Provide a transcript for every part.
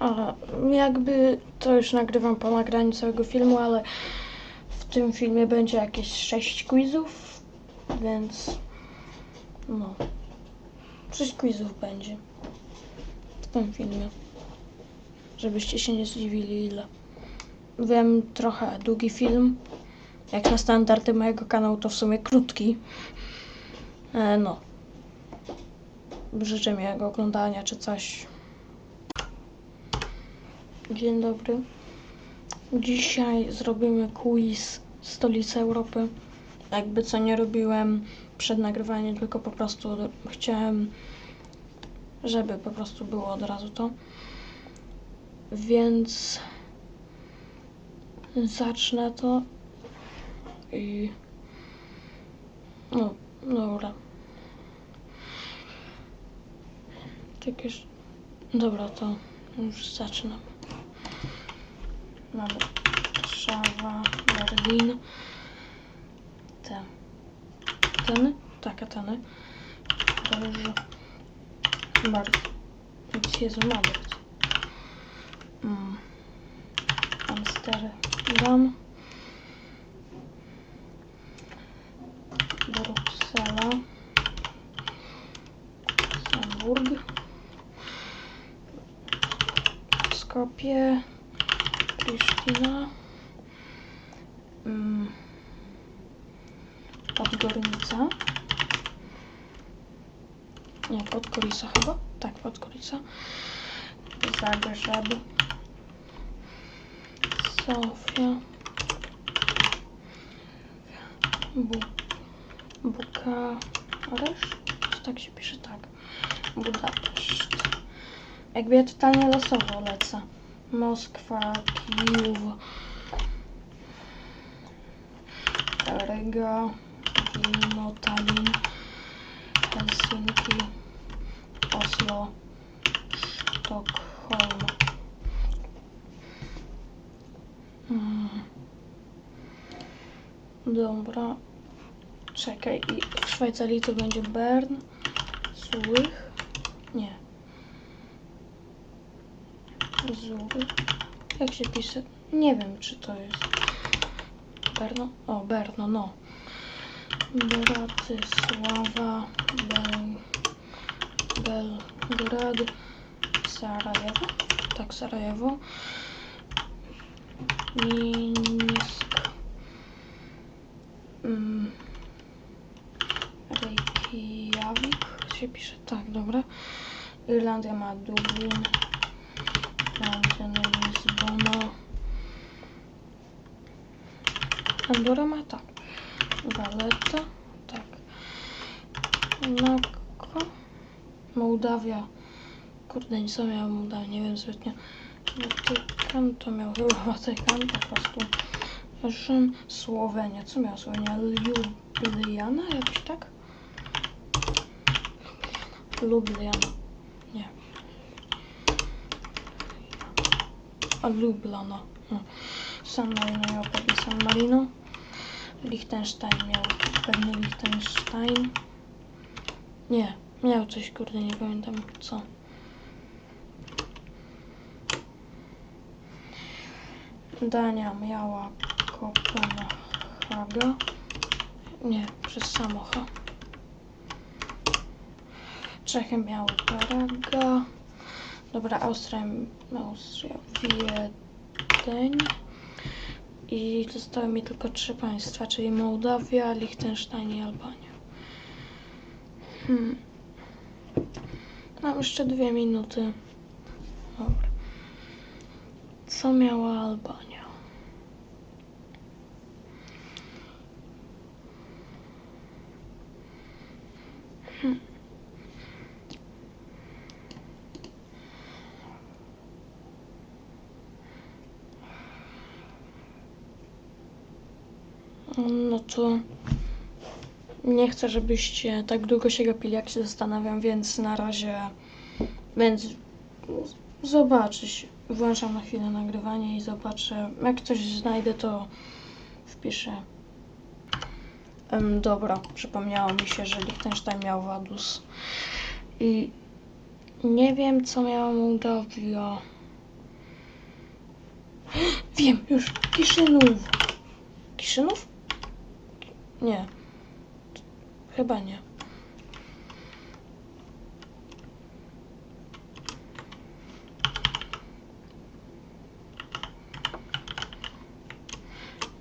A, jakby to już nagrywam po nagraniu całego filmu, ale w tym filmie będzie jakieś 6 quizów, więc no. 6 quizów będzie w tym filmie. Żebyście się nie zdziwili ile. Wiem, trochę długi film. Jak na standardy mojego kanału to w sumie krótki. E, no. Życzę miłego oglądania czy coś. Dzień dobry. Dzisiaj zrobimy quiz stolicy Europy. Jakby co nie robiłem przed nagrywaniem, tylko po prostu chciałem, żeby po prostu było od razu to. Więc zacznę to i no, dobra. Tak już. Dobra, to już zaczynam. Warszawa, Berlin. Te. Ten? Tak, Ateny. Paryż. Bardzo. Jezu, Madryt. Mm. Amsterdam. Bruksela. Hamburg. Skopje. Prisztina. Mm. Podgornica. Nie, Podgorica chyba? Tak, Podgorica. Zagrzeb. Sofia. Bu Bukaresz? Tak się pisze? Tak. Budapeszt. Jakby ja totalnie losowo lecę. Moskwa, Kijów, Riga, Wilno, Tallinn, Helsinki, Oslo, Sztokholm. Mm. Dobra. Czekaj, i w Szwajcarii to będzie Bern, Zurich. Nie. Zurich. Jak się pisze? Nie wiem, czy to jest. Berno? O, Berno, no. Bratysława, Bel... Belgrad, Sarajewo. Tak, Sarajewo. Mińsk. Mm. Reykjavik się pisze. Tak, dobra. Irlandia ma Dublin. Francja, Lizbona. Andorra ma tak. Valetta. Tak. Monaco. Mołdawia. Kurde, nic co miała Mołdawia, nie wiem zbytnio. Watykan to miał chyba Watykan, po prostu. Rzym, Słowenia. Co miała Słowenia? Ljubljana? Jakoś tak? Ljubljana. Nie. A Lublana. No. San Marino miał pewnie San Marino. Liechtenstein miał pewnie Liechtenstein. Nie, miał coś, kurde, nie pamiętam co. Dania miała Kopenhaga. Nie, przez samocha. Czechy miały Praga. Dobra, Austria, Austria, Wiedeń. I zostały mi tylko trzy państwa, czyli Mołdawia, Liechtenstein i Albania. Hmm. Mam jeszcze dwie minuty. Dobra. Co miała Albania? Hmm. No to nie chcę, żebyście tak długo się gapili, jak się zastanawiam, więc na razie, więc zobaczyć. Włączam na chwilę nagrywanie i zobaczę. Jak coś znajdę, to wpiszę. Em, dobra, przypomniało mi się, że Liechtenstein miał Wadus. I nie wiem, co miała Mołdawia. Wiem, już. Kiszynów. Kiszynów? Nie. Chyba nie.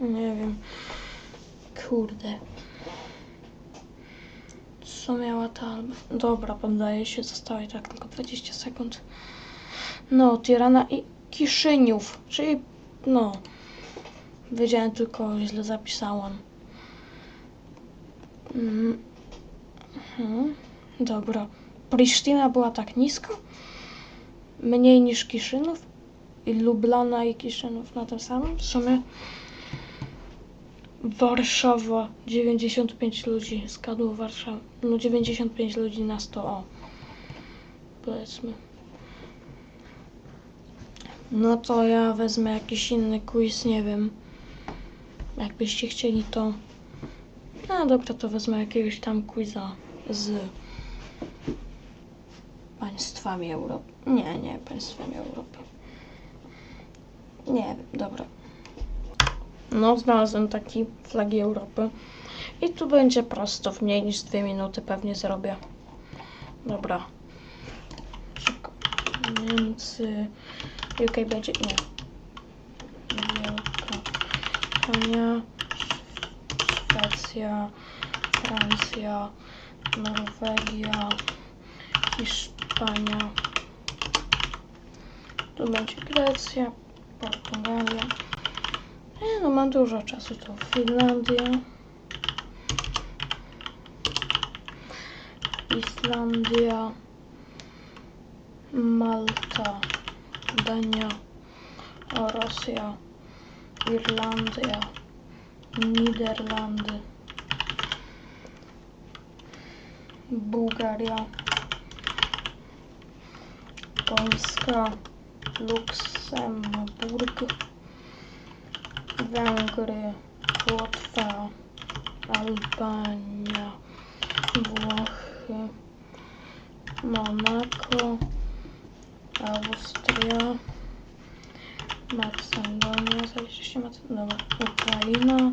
Nie wiem. Kurde. Co miała ta? Dobra, poddaję się. Zostało i tak tylko 20 sekund. No, Tirana i Kiszyniów. Czyli, no. Wiedziałem tylko, źle zapisałam. Mm. Mhm. Dobra. Prisztina była tak nisko? Mniej niż Kiszynów? I Lublana i Kiszynów na tym samym? W sumie Warszawa 95 ludzi. Skadło Warszawa. No 95 ludzi na 100. O. Powiedzmy. No to ja wezmę jakiś inny quiz, nie wiem. Jakbyście chcieli to. No dobra, to wezmę jakiegoś tam quiza z państwami Europy. Nie, nie, państwami Europy. Nie dobra. No, znalazłem taki flagi Europy. I tu będzie prosto, w mniej niż dwie minuty pewnie zrobię. Dobra. Szybko. Niemcy. UK będzie. Nie. Wielka Brytania. Szwecja. Francja. Norwegia. Hiszpania. Tu będzie Grecja. Portugalia. Nie no, mam dużo czasu. Tu Finlandia. Islandia. Malta. Dania. Rosja. Irlandia. Niderlandy. Bułgaria. Polska. Luksemburg. Węgry, Łotwa, Albania, Włochy, Monako, Austria, Zaliczyliście Macedonię, Ukraina,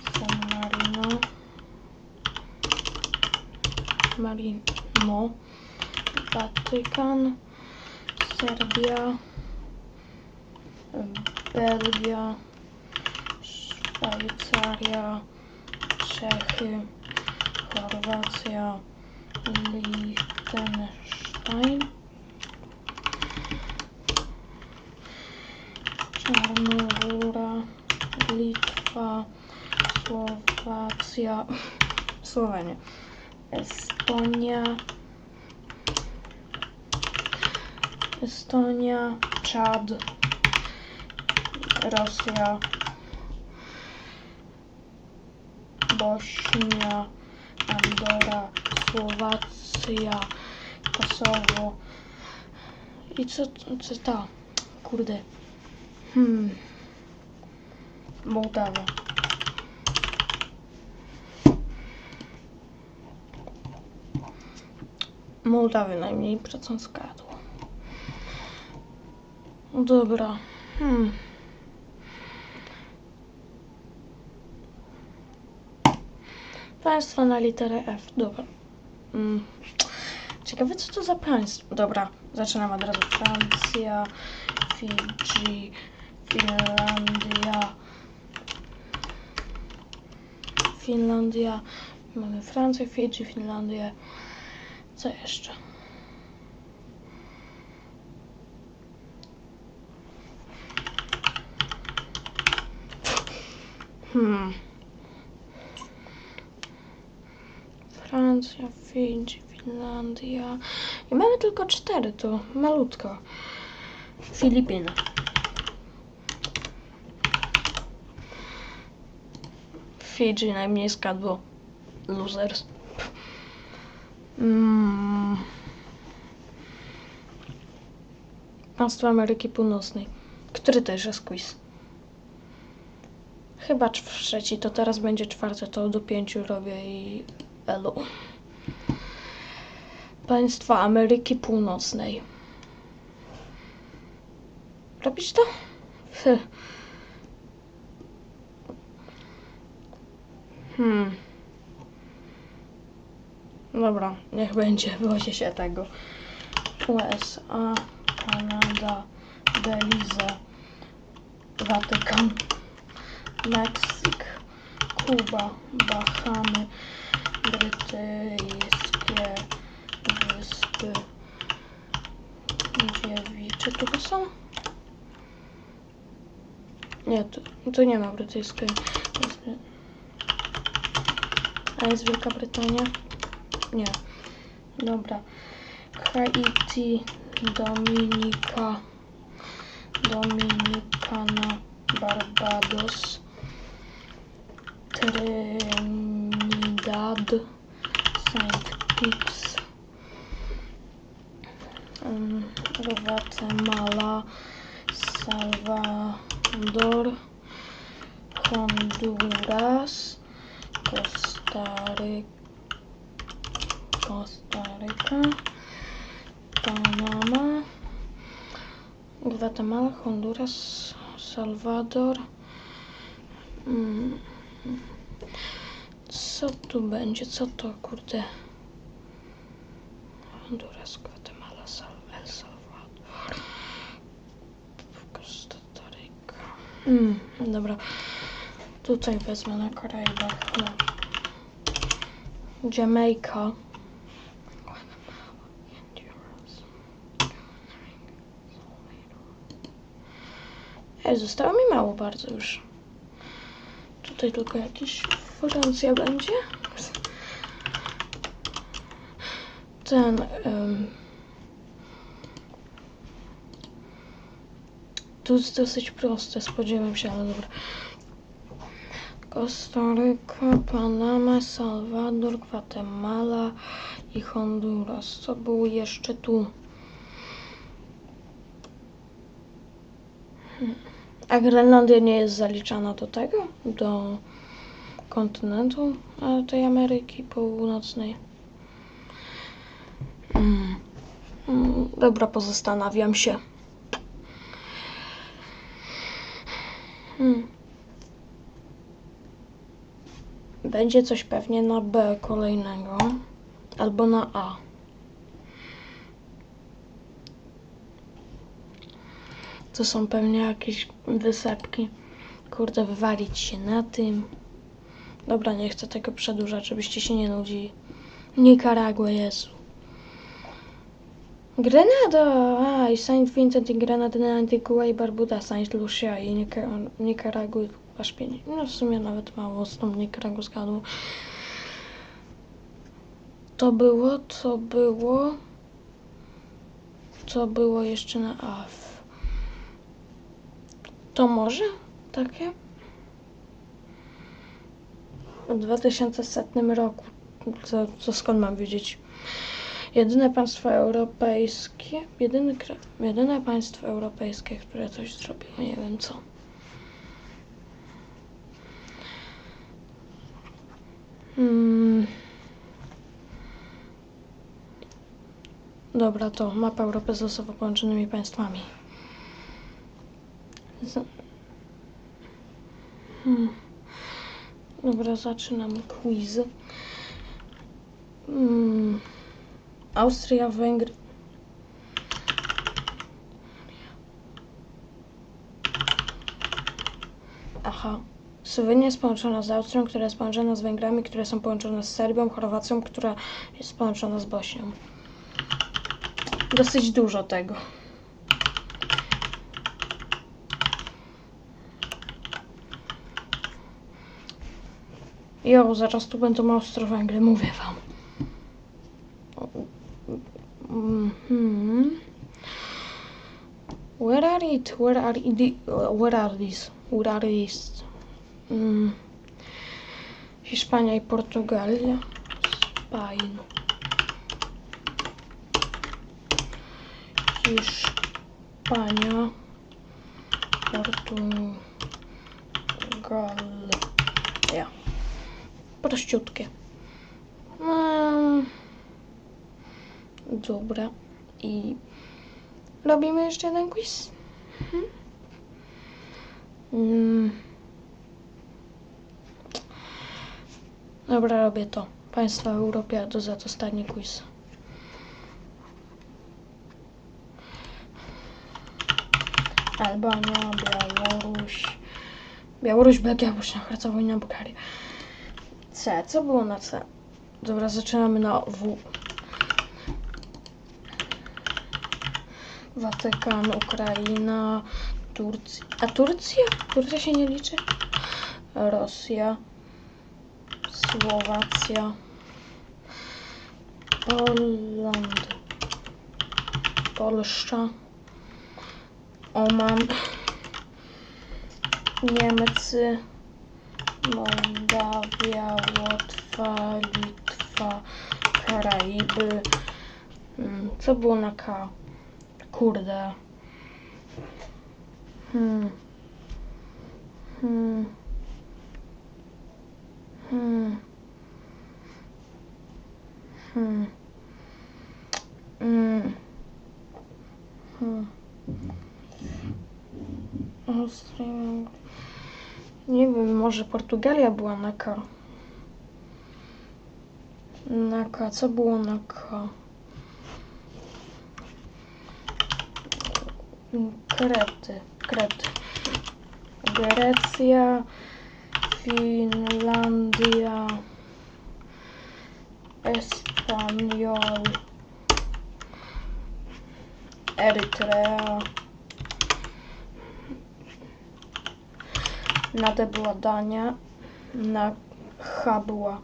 San Marino, Marino, Watykan, Serbia, Belgia, Szwajcaria, Czechy, Chorwacja, Liechtenstein, Czarnogóra, Litwa, Słowacja, Słowenia, Estonia, Estonia, Czad, Rosja, Bośnia, Andora, Słowacja, Kosowo. I co, co ta? Kurde. Hmm. Mołdawia. Mołdawię najmniej procent skradło. Dobra. Hmm. Państwo na literę F. Dobra. Mm. Ciekawe, co to za państwo. Dobra, zaczynam od razu. Francja, Fidżi, Finlandia. Finlandia. Mamy Francję, Fidżi, Finlandię. Co jeszcze? Hmm. Francja, Fidżi, Finlandia. I mamy tylko cztery, to malutko. Filipiny. Fidżi najmniej skadło. Losers. Mm. Państwo Ameryki Północnej. Który też jest quiz? Chyba trzeci, to teraz będzie czwarte, to do pięciu robię i elu. Państwa Ameryki Północnej. Robić to? Hmm. Dobra, niech będzie, boję się tego. USA, Kanada, Belize, Watykan, Meksyk, Kuba, Bahamy, Brytyjskie Wyspy Dziewicze. Tu to są? Nie, tu, tu nie ma brytyjskiej. Jest Wielka Brytania? Nie. Dobra. Haiti, Dominika, Dominikana, Barbados, Trinidad, Saint Kitts, em, Guatemala, Salvador, Honduras, Costa Costa Rica, Panama, Guatemala, Honduras, Salwador. Mm. Co tu będzie? Co to kurde? Honduras, Guatemala, Sal El Salvador, Costa Rica. Mm, dobra. Tutaj wezmę na Karaibach. No. Jamaica. Ej, zostało mi mało bardzo już. Tutaj tylko jakiś Francja będzie. Ten... em, to jest dosyć proste, spodziewam się, ale dobra. Kostaryka, Panama, Salwador, Gwatemala i Honduras. Co było jeszcze tu? Hmm. A Grenlandia nie jest zaliczana do tego? Do kontynentu e, tej Ameryki Północnej? Mm. Mm, Dobra, pozastanawiam się. Hmm. Będzie coś pewnie na B kolejnego. Albo na A. To są pewnie jakieś wysepki. Kurde, wywalić się na tym. Dobra, nie chcę tego przedłużać, żebyście się nie nudzili. Nicaragua, Jezu. Grenada! A, i Saint Vincent i Grenady, Antigua i Barbuda, Saint Lucia i Nica- Nicaragua aż pięć. No w sumie nawet mało z tą Nicaragua zgadło. To było, to było... Co było jeszcze na A? To może takie? W 2100 roku. Co, co skąd mam wiedzieć? Jedyne państwo europejskie, jedyny, jedyne państwo europejskie, które coś zrobiło, nie wiem co. Hmm. Dobra, to mapa Europy z losowo połączonymi państwami. Z... Hmm. Dobra, zaczynam quiz. Hmm. Austria, Węgry. Aha. Słowenia jest połączona z Austrią, która jest połączona z Węgrami, które są połączone z Serbią, Chorwacją, która jest połączona z Bośnią. Dosyć dużo tego. Jo, zaraz tu będą Austro-Węgry, mówię wam. Mhm. Where are it? Where are it? Where are these? Where are these? Mm. Hiszpania i Portugalia. Spain. Hiszpania. Portugalia. Prościutkie. Mm. Dobra. I robimy jeszcze jeden quiz. Mhm. Mm. Dobra, robię to. Państwa Europy to za to stanie quiz. Albania, Białoruś. Białoruś, Belgia, Bośnia, Hercegowina, Bułgaria. C. Co było na C? Dobra, zaczynamy na W. Watykan, Ukraina, Turcja. A Turcja? Turcja się nie liczy? Rosja, Słowacja, Poland, Polszcza, Oman, Niemcy, Mołdawia, Łotwa, Litwa, Karaiby. Mm, Co było na K? Kurde. Hmm. Hmm. Hmm. Hmm. Hmm. Hmm. Nie wiem, może Portugalia była na K. Na K, co było na K? Krety, Krety. Grecja, Finlandia, Espaniol, Erytrea. Na D była Dania, na H była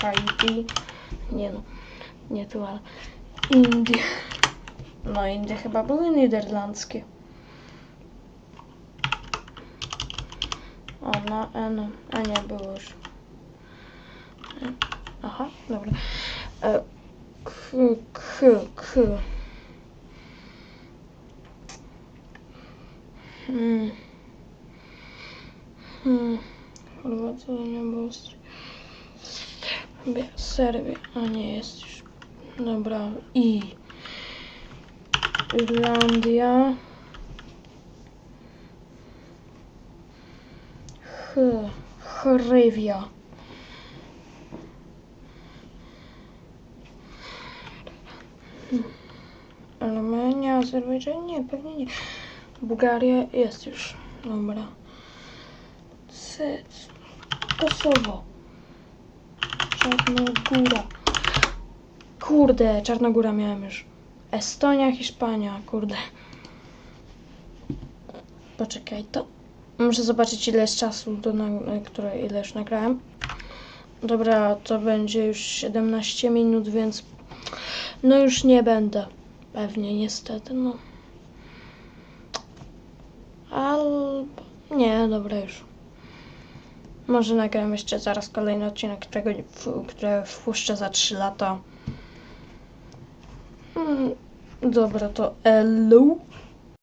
Haiti. Nie no, nie tu, ale Indie. No Indie chyba były niderlandzkie. O, na N. A nie, było już. Aha, dobra. E, K, K. Hmm. Hmm. Chorwacja, nie było Austria. Serbia, Serbia. A nie, jest już. Dobra. I. Irlandia. H. Chrywia. Armenia, Azerbejdżan? Nie, pewnie nie. Bułgaria jest już. Dobra. C. Kosowo. Czarnogóra. Kurde, Czarnogóra miałem już. Estonia, Hiszpania, kurde. Poczekaj, to. Muszę zobaczyć ile jest czasu, do które ile już nagrałem. Dobra, to będzie już 17 minut, więc no już nie będę. Pewnie, niestety, no. Albo... Nie, dobra już. Może nagram jeszcze zaraz kolejny odcinek, którego, które wpuszczę za 3 lata. Mm, Dobra, to elu.